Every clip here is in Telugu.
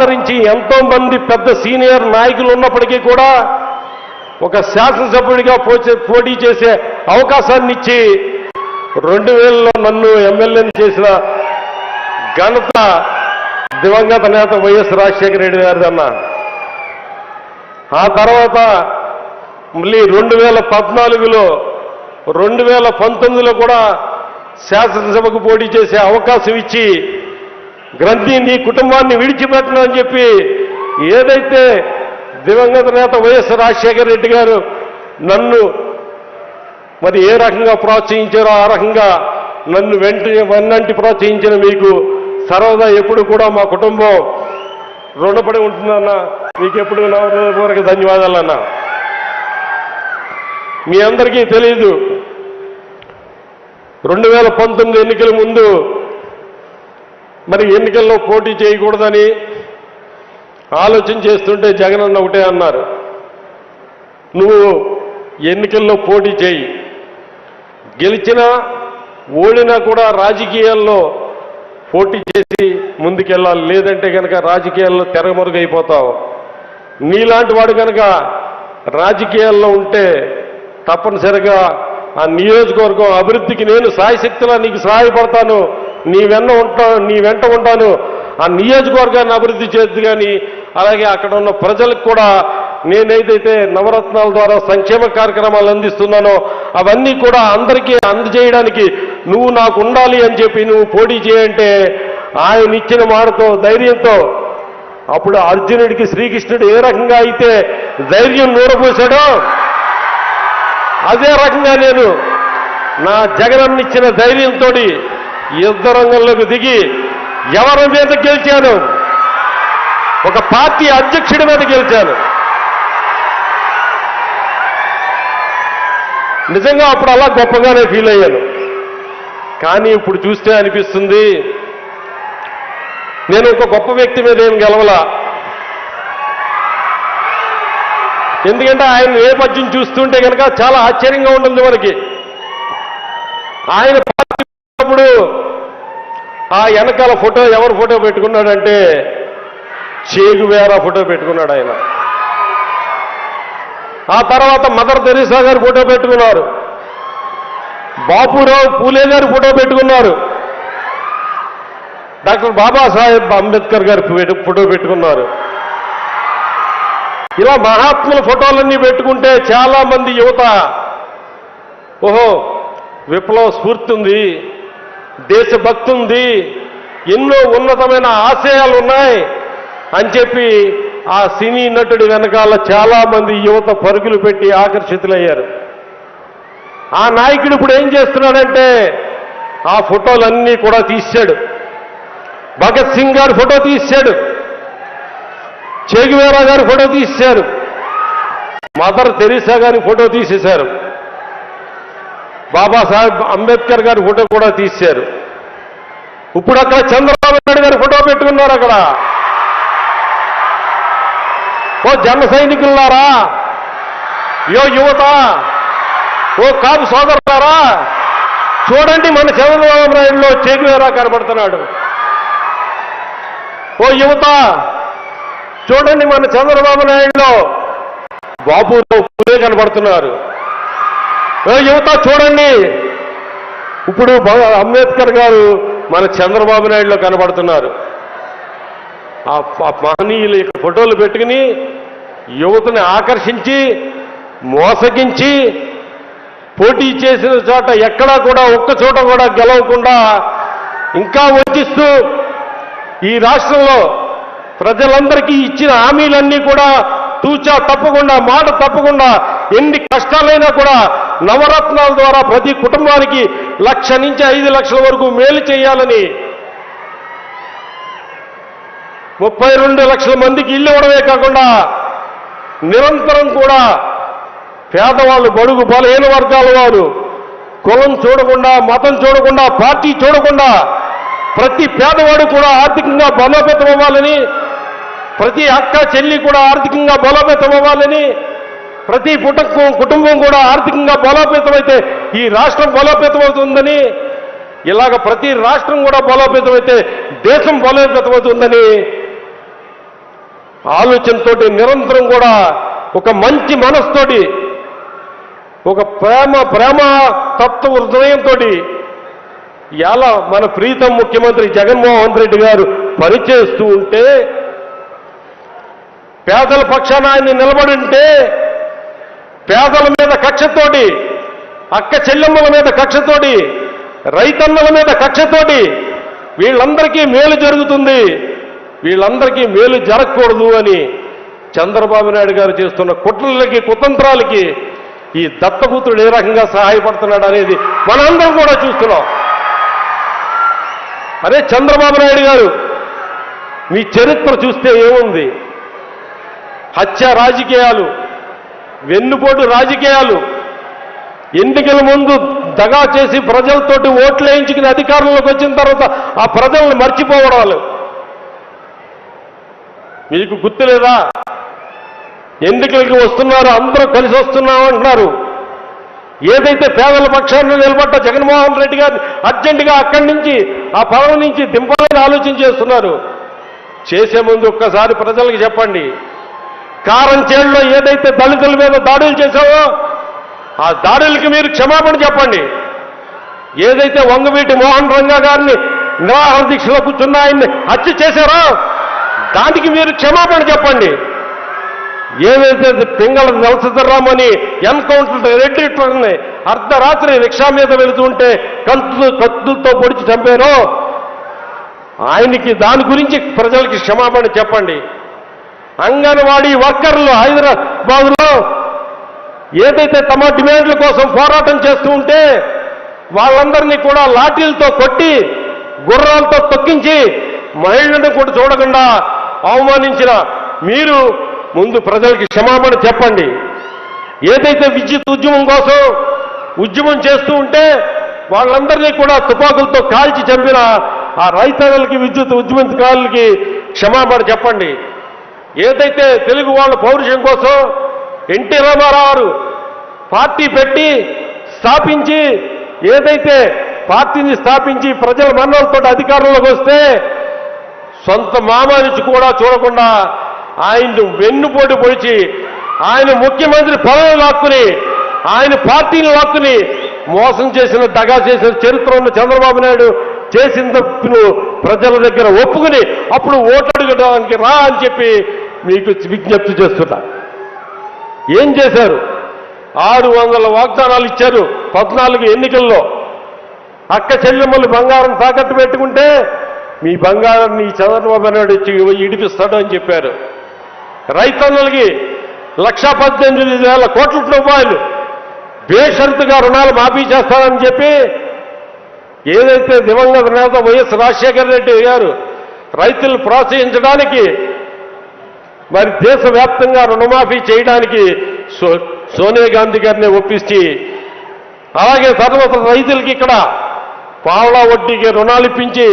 ఆదరించి ఎంతో మంది పెద్ద సీనియర్ నాయకులు ఉన్నప్పటికీ కూడా ఒక శాసనసభ్యుడిగా పోచే- పోటీ చేసే అవకాశాన్ని ఇచ్చి రెండు వేలలో నన్ను ఎమ్మెల్యేని చేసిన ఘనత దివంగత నేత వైఎస్ రాజశేఖర రెడ్డి గారిది అన్న. ఆ తర్వాత మళ్ళీ రెండు వేల పద్నాలుగులో రెండు వేల పంతొమ్మిదిలో కూడా శాసనసభకు పోటీ చేసే అవకాశం ఇచ్చి గ్రంథి నీ కుటుంబాన్ని విడిచిపెట్టను అని చెప్పి ఏదైతే దివంగత నేత వైఎస్ రాజశేఖర రెడ్డి గారు నన్ను మరి ఏ రకంగా ప్రోత్సహించారో ఆ రకంగా నన్ను వెంట వెన్నంటి ప్రోత్సహించిన మీకు సర్వదా ఎప్పుడు కూడా మా కుటుంబం రుణపడి ఉంటుందన్న మీకు ఎప్పుడు నా ధన్యవాదాలన్న మీ అందరికీ తెలియదు రెండు వేల పంతొమ్మిది ఎన్నికల ముందు మరి ఎన్నికల్లో పోటీ చేయకూడదని ఆలోచన చేస్తుంటే జగన్ అన్న ఒకటే అన్నారు. నువ్వు ఎన్నికల్లో పోటీ చేయి. గెలిచినా ఓడినా కూడా రాజకీయాల్లో పోటీ చేసి ముందుకెళ్ళాలి. లేదంటే కనుక రాజకీయాల్లో తెరమరుగైపోతావు. నీలాంటి వాడు కనుక రాజకీయాల్లో ఉంటే తప్పనిసరిగా ఆ నియోజకవర్గం అభివృద్ధికి నేను సాయశక్తిలా నీకు సహాయపడతాను. నీ వెన్న ఉంటాను నీ వెంట ఉంటాను. ఆ నియోజకవర్గాన్ని అభివృద్ధి చేద్దు కానీ అలాగే అక్కడ ఉన్న ప్రజలకు కూడా నేనేదైతే నవరత్నాల ద్వారా సంక్షేమ కార్యక్రమాలు అందిస్తున్నానో అవన్నీ కూడా అందరికీ అందజేయడానికి నువ్వు నాకు ఉండాలి అని చెప్పి నువ్వు పోటీ చేయంటే ఆయన ఇచ్చిన మాటతో ధైర్యంతో అప్పుడు అర్జునుడికి శ్రీకృష్ణుడు ఏ రకంగా అయితే ధైర్యం నూరపోశాడో అదే రకంగా నేను నా జగనన్నిచ్చిన ధైర్యంతో యుద్ధ రంగంలోకి దిగి ఎవరి మీద గెలిచాను? ఒక పార్టీ అధ్యక్షుడి మీద గెలిచాను. నిజంగా అప్పుడు అలా గొప్పగానే ఫీల్ అయ్యాను. కానీ ఇప్పుడు చూస్తే అనిపిస్తుంది నేను ఒక గొప్ప వ్యక్తి మీద ఏం గెలవలా? ఎందుకంటే ఆయన నేపథ్యం చూస్తుంటే కనుక చాలా ఆశ్చర్యంగా ఉంటుంది మనకి. ఆయన ఉన్నప్పుడు ఆ వెనకాల ఫోటో ఎవరు ఫోటో పెట్టుకున్నాడంటే చేగువేరా ఫోటో పెట్టుకున్నాడు ఆయన. ఆ తర్వాత మదర్ తెరీసా గారు ఫోటో పెట్టుకున్నారు. బాపురావు పూలే గారు ఫోటో పెట్టుకున్నారు. డాక్టర్ బాబాసాహెబ్ అంబేద్కర్ గారు ఫోటో- ఫోటో పెట్టుకున్నారు. ఇలా మహాత్ముల ఫోటోలన్నీ పెట్టుకుంటే చాలా మంది యువత ఓహో విప్లవ స్ఫూర్తి ఉంది. దేశభక్తి ఉంది ఎన్నో ఉన్నతమైన ఆశయాలు ఉన్నాయి అని చెప్పి ఆ సినీ నటుడి వెనకాల చాలా మంది యువత పరుగులు పెట్టి ఆకర్షితులయ్యారు. ఆ నాయకుడు ఇప్పుడు ఏం చేస్తున్నాడంటే ఆ ఫోటోలన్నీ కూడా తీశాడు. భగత్ సింగ్ గారు ఫోటో తీశాడు. చేగువేరా గారి ఫోటో తీశారు. మదర్ తెరీసా గారి ఫోటో తీసేశారు. బాబాసాహెబ్ అంబేద్కర్ గారి ఫోటో కూడా తీశారు. ఇప్పుడు అక్కడ చంద్రబాబు నాయుడు గారి ఫోటో పెట్టుకున్నారు అక్కడ. ఓ జన సైనికులారా యో యువత ఓ కాపు సోదరులారా చూడండి మన చంద్రబాబు నాయుడులో చేగువేరా కనబడుతున్నాడు. ఓ యువత చూడండి మన చంద్రబాబు నాయుడులో బాబుతో పూరే కనబడుతున్నారు. యువత చూడండి. ఇప్పుడు అంబేద్కర్ గారు మన చంద్రబాబు నాయుడులో కనబడుతున్నారు. ఆ మహనీయుల యొక్క ఫోటోలు పెట్టుకుని యువతని ఆకర్షించి మోసగించి పోటీ చేసిన చోట ఎక్కడా కూడా ఒక్క చోట కూడా గెలవకుండా ఇంకా వంచిస్తూ ఈ రాష్ట్రంలో ప్రజలందరికీ ఇచ్చిన హామీలన్నీ కూడా తూచా తప్పకుండా మాట తప్పకుండా ఎన్ని కష్టాలైనా కూడా నవరత్నాల ద్వారా ప్రతి కుటుంబానికి లక్ష నుంచి ఐదు లక్షల వరకు మేలు చేయాలని ముప్పై రెండు లక్షల మందికి ఇల్లు ఇవ్వడమే కాకుండా నిరంతరం కూడా పేదవాళ్ళు బడుగు బలహీన వర్గాల వారు కులం చూడకుండా మతం చూడకుండా పార్టీ చూడకుండా ప్రతి పేదవాడు కూడా ఆర్థికంగా బలోపేతం అవ్వాలని ప్రతి అక్క చెల్లి కూడా ఆర్థికంగా బలోపేతం అవ్వాలని ప్రతి కుటుంబం కుటుంబం కూడా ఆర్థికంగా బలోపేతమైతే అయితే ఈ రాష్ట్రం బలోపేతమవుతుందని ఇలాగ ప్రతి రాష్ట్రం కూడా బలోపేతమైతే అయితే దేశం బలోపేతమవుతుందని అవుతుందని ఆలోచనతోటి నిరంతరం కూడా ఒక మంచి మనస్తోటి ఒక ప్రేమ ప్రేమ తత్వ హృదయంతో ఎలా మన ప్రీతం ముఖ్యమంత్రి జగన్మోహన్ రెడ్డి గారు పనిచేస్తూ ఉంటే పేదల పక్షాన ఆయన నిలబడి ఉంటే పేదల మీద కక్షతోటి అక్క చెల్లెమ్మల మీద కక్షతోటి రైతన్నల మీద కక్షతోటి వీళ్ళందరికీ మేలు జరుగుతుంది. వీళ్ళందరికీ మేలు జరగకూడదు అని చంద్రబాబు నాయుడు గారు చేస్తున్న కుట్రలకి కుతంత్రాలకి ఈ దత్తపుత్రుడు ఏ రకంగా సహాయపడుతున్నాడు అనేది మనందరం కూడా చూస్తున్నాం. అరే చంద్రబాబు నాయుడు గారు మీ చరిత్ర చూస్తే ఏముంది? హత్య రాజకీయాలు వెన్నుపోటు రాజకీయాలు. ఎన్నికల ముందు దగా చేసి ప్రజలతోటి ఓట్లు వేయించుకుని అధికారంలోకి వచ్చిన తర్వాత ఆ ప్రజల్ని మర్చిపోవడాలు. మీకు గుర్తులేదా? ఎన్నికలకి వస్తున్నారు అందరూ కలిసి వస్తున్నాం అంటున్నారు. ఏదైతే పేదల పక్షాన్ని నిలబడ్డ జగన్మోహన్ రెడ్డి గారిని అర్జెంటుగా అక్కడి నుంచి ఆ పదవి నుంచి దింపాలని ఆలోచన చేస్తున్నారు. చేసే ముందు ఒక్కసారి ప్రజలకు చెప్పండి. కారం ఏదైతే దళితుల మీద దాడులు చేశావో ఆ దాడులకి మీరు క్షమాపణ చెప్పండి. ఏదైతే వంగవీటి మోహన్ రంగా గారిని నిరాహార దీక్షలో కూర్చున్న ఆయన్ని హత్య చేశారో దానికి మీరు క్షమాపణ చెప్పండి. ఏదైతే పింగళ నలసరామని ఎన్కౌంటర్ రెడ్డిని అర్ధరాత్రి రిక్షా మీద వెళుతుంటే కంతులు కత్తులతో పొడిచి చంపారో ఆయనకి దాని గురించి ప్రజలకి క్షమాపణ చెప్పండి. అంగన్వాడీ వర్కర్లు హైదరాబాద్లో ఏదైతే తమ డిమాండ్ల కోసం పోరాటం చేస్తూ ఉంటే వాళ్ళందరినీ కూడా లాఠీలతో కొట్టి గుర్రాలతో తొక్కించి మహిళలను కూడా చూడకుండా అవమానించిన మీరు ముందు ప్రజలకి క్షమాపణ చెప్పండి. ఏదైతే విద్యుత్ ఉద్యమం కోసం ఉద్యమం చేస్తూ ఉంటే వాళ్ళందరినీ కూడా తుపాకులతో కాల్చి చంపిన ఆ రైతన్నలకి విద్యుత్ ఉద్యమకారులకి క్షమాపణ చెప్పండి. ఏదైతే తెలుగు వాళ్ళ పౌరుషం కోసం ఎన్టీ రామారావు పార్టీ పెట్టి స్థాపించి ఏదైతే పార్టీని స్థాపించి ప్రజల మన్నలతో అధికారంలోకి వస్తే సొంత మామానిచి కూడా చూడకుండా ఆయన్ను వెన్నుపోటు పొడిచి ఆయన ముఖ్యమంత్రి పదవి లాక్కుని ఆయన పార్టీని లాక్కుని మోసం చేసిన దగా చేసిన చరిత్ర ఉన్న చంద్రబాబు నాయుడు చేసిన తప్పును ప్రజల దగ్గర ఒప్పుకుని అప్పుడు ఓటడుగడానికి రా అని చెప్పి మీకు విజ్ఞప్తి చేస్తున్నా. ఏం చేశారు? ఆరు వందల వాగ్దానాలు ఇచ్చారు పద్నాలుగు ఎన్నికల్లో. అక్క చెల్లెమ్మలు బంగారం తాకట్టు పెట్టుకుంటే మీ బంగారం నీ చంద్రబాబు నాయుడు వచ్చి ఇడిపిస్తాడు అని చెప్పారు. రైతన్నులకి లక్షా పద్దెనిమిది వేల కోట్ల రూపాయలు బేషరతుగా రుణాలు మాఫీ చేస్తారని చెప్పి ఏదైతే దివంగత నేత వైఎస్ రాజశేఖర రెడ్డి గారు రైతులు ప్రోత్సహించడానికి మరి దేశవ్యాప్తంగా రుణమాఫీ చేయడానికి సో సోనియా గాంధీ గారిని ఒప్పించి అలాగే తర్వాత రైతులకి ఇక్కడ పావలా వడ్డీకి రుణాలు ఇప్పించి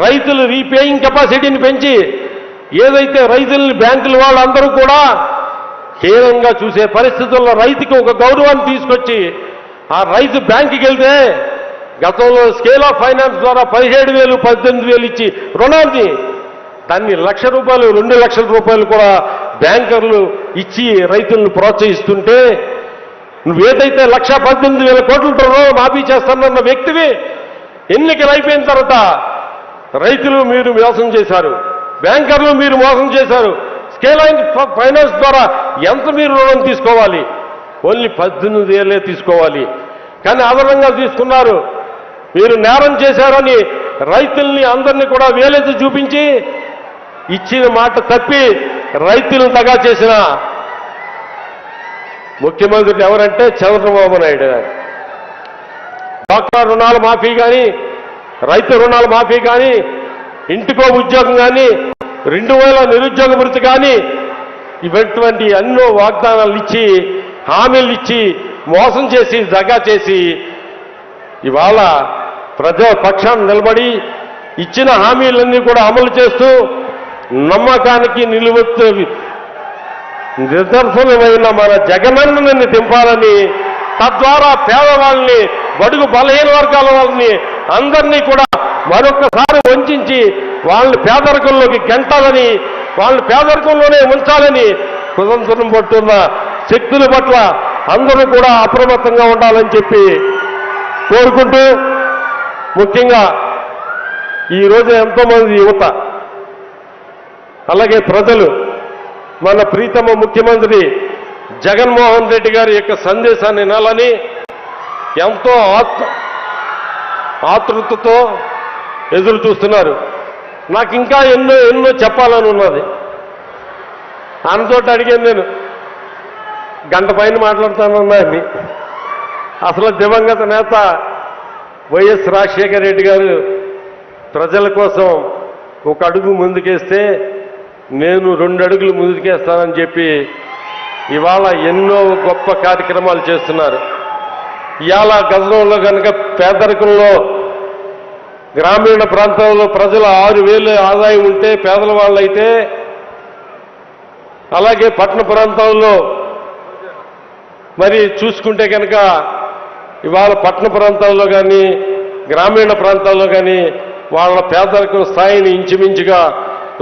రైతులు రీపేయింగ్ కెపాసిటీని పెంచి ఏదైతే రైతుల్ని బ్యాంకుల వాళ్ళందరూ కూడా హీనంగా చూసే పరిస్థితుల్లో రైతుకి ఒక గౌరవాన్ని తీసుకొచ్చి ఆ రైతు బ్యాంకుకి వెళ్తే గతంలో స్కేల్ ఆఫ్ ఫైనాన్స్ ద్వారా పదిహేడు వేలు పద్దెనిమిది వేలు ఇచ్చి రుణాన్ని దాన్ని లక్ష రూపాయలు రెండు లక్షల రూపాయలు కూడా బ్యాంకర్లు ఇచ్చి రైతులను ప్రోత్సహిస్తుంటే నువ్వేదైతే లక్ష పద్దెనిమిది వేల కోట్ల రుణం మాఫీ చేస్తానన్న వ్యక్తివి ఎన్నికలు అయిపోయిన తర్వాత రైతులు మీరు మోసం చేశారు బ్యాంకర్లు మీరు మోసం చేశారు స్కేల్ అయిన ఫైనాన్స్ ద్వారా ఎంత మీరు రుణం తీసుకోవాలి? ఓన్లీ పద్దెనిమిది వేలే తీసుకోవాలి. కానీ అదనంగా తీసుకున్నారు. మీరు నేరం చేశారని రైతుల్ని అందరినీ కూడా వేలెత్తి చూపించి ఇచ్చిన మాట తప్పి రైతులను తగా చేసిన ముఖ్యమంత్రి ఎవరంటే చంద్రబాబు నాయుడు గారు. డాక్టర్ రుణాల మాఫీ కానీ రైతు రుణాలు మాఫీ కానీ ఇంటికో ఉద్యోగం కానీ రెండు వేల నిరుద్యోగ వృత్తి కానీ ఇటువంటి ఎన్నో వాగ్దానాలు ఇచ్చి హామీలు ఇచ్చి మోసం చేసి దగా చేసి ఇవాళ ప్రజాపక్షాన్ని నిలబడి ఇచ్చిన హామీలన్నీ కూడా అమలు చేస్తూ నమ్మకానికి నిలువెత్తు నిదర్శనమైన మన జగనన్నని దింపాలని తద్వారా పేదవాళ్ళని బడుగు బలహీన వర్గాల వాళ్ళని అందరినీ కూడా మరొకసారి వంచి వాళ్ళని పేదరికంలోకి గెంటాలని వాళ్ళని పేదరికంలోనే ఉంచాలని కుతంత్రం పట్టున్న శక్తుల పట్ల అందరూ కూడా అప్రమత్తంగా ఉండాలని చెప్పి కోరుకుంటూ ముఖ్యంగా ఈరోజు ఎంతోమంది యువత అలాగే ప్రజలు మన ప్రీతమ ముఖ్యమంత్రి జగన్మోహన్ రెడ్డి గారి యొక్క సందేశాన్ని వినాలని ఎంతో ఆత్ ఆతృతతో ఎదురు చూస్తున్నారు. నాకు ఇంకా ఎన్నో ఎన్నో చెప్పాలని ఉన్నది. ఆయనతోటి అడిగాను నేను గంట పైన మాట్లాడతానన్నాన్ని అసలు దివంగత నేత వైఎస్ రాజశేఖర రెడ్డి గారు ప్రజల కోసం ఒక అడుగు ముందుకేస్తే నేను రెండు అడుగులు ముందుకేస్తానని చెప్పి ఇవాళ ఎన్నో గొప్ప కార్యక్రమాలు చేస్తున్నారు. ఇవాళ గతంలో కనుక పేదరికంలో గ్రామీణ ప్రాంతాల్లో ప్రజల ఆరు వేలు ఆదాయం ఉంటే పేదల వాళ్ళైతే అలాగే పట్టణ ప్రాంతాల్లో మరి చూసుకుంటే కనుక ఇవాళ పట్టణ ప్రాంతాల్లో కానీ గ్రామీణ ప్రాంతాల్లో కానీ వాళ్ళ పేదరికం స్థాయిని ఇంచుమించుగా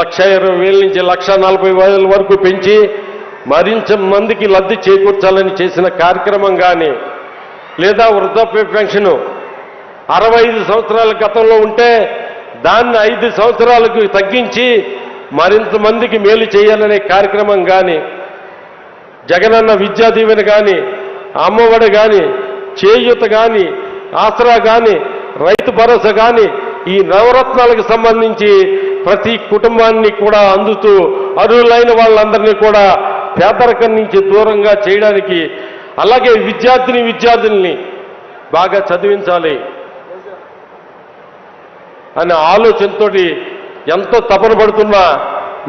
లక్ష ఇరవై వేల నుంచి లక్ష నలభై వేల వరకు పెంచి మరింత మందికి లబ్ధి చేకూర్చాలని చేసిన కార్యక్రమం కానీ లేదా వృద్ధాప్య పెన్షన్ అరవై ఐదు సంవత్సరాల గతంలో ఉంటే దాన్ని ఐదు సంవత్సరాలకు తగ్గించి మరింత మందికి మేలు చేయాలనే కార్యక్రమం కానీ జగనన్న విద్యా దీవెన కానీ అమ్మఒడి కానీ చేయూత కానీ ఆసరా కానీ రైతు భరోసా కానీ ఈ నవరత్నాలకు సంబంధించి ప్రతి కుటుంబాన్ని కూడా అందుతూ అర్హులైన వాళ్ళందరినీ కూడా పేదరికం నుంచి దూరంగా చేయడానికి అలాగే విద్యార్థిని విద్యార్థుల్ని బాగా చదివించాలి అనే ఆలోచనతోటి ఎంతో తపన పడుతున్న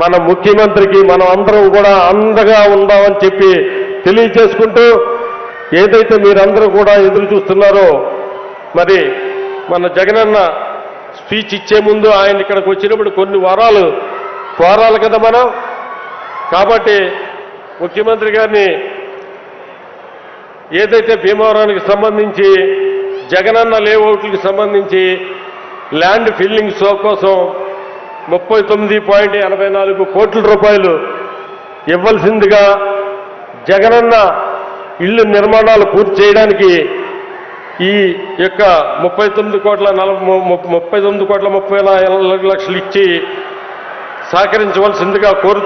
మన ముఖ్యమంత్రికి మనం అందరం కూడా అందగా ఉందామని చెప్పి తెలియజేసుకుంటూ ఏదైతే మీరందరూ కూడా ఎదురు చూస్తున్నారో మరి మన జగనన్న స్పీచ్ ఇచ్చే ముందు ఆయన ఇక్కడికి వచ్చినప్పుడు కొన్ని వారాలు కోరాలి కదా మనం? కాబట్టి ముఖ్యమంత్రి గారిని ఏదైతే భీమవరానికి సంబంధించి జగనన్న లేఅవుట్లకు సంబంధించి ల్యాండ్ ఫిల్లింగ్ షో కోసం ముప్పై తొమ్మిది పాయింట్ ఎనభై నాలుగు కోట్ల రూపాయలు ఇవ్వాల్సిందిగా జగనన్న ఇల్లు నిర్మాణాలు పూర్తి చేయడానికి ఈ యొక్క ముప్పై తొమ్మిది కోట్ల నలభై ముప్పై తొమ్మిది కోట్ల ముప్పై లక్షలు ఇచ్చి సహకరించవలసిందిగా కోరుతూ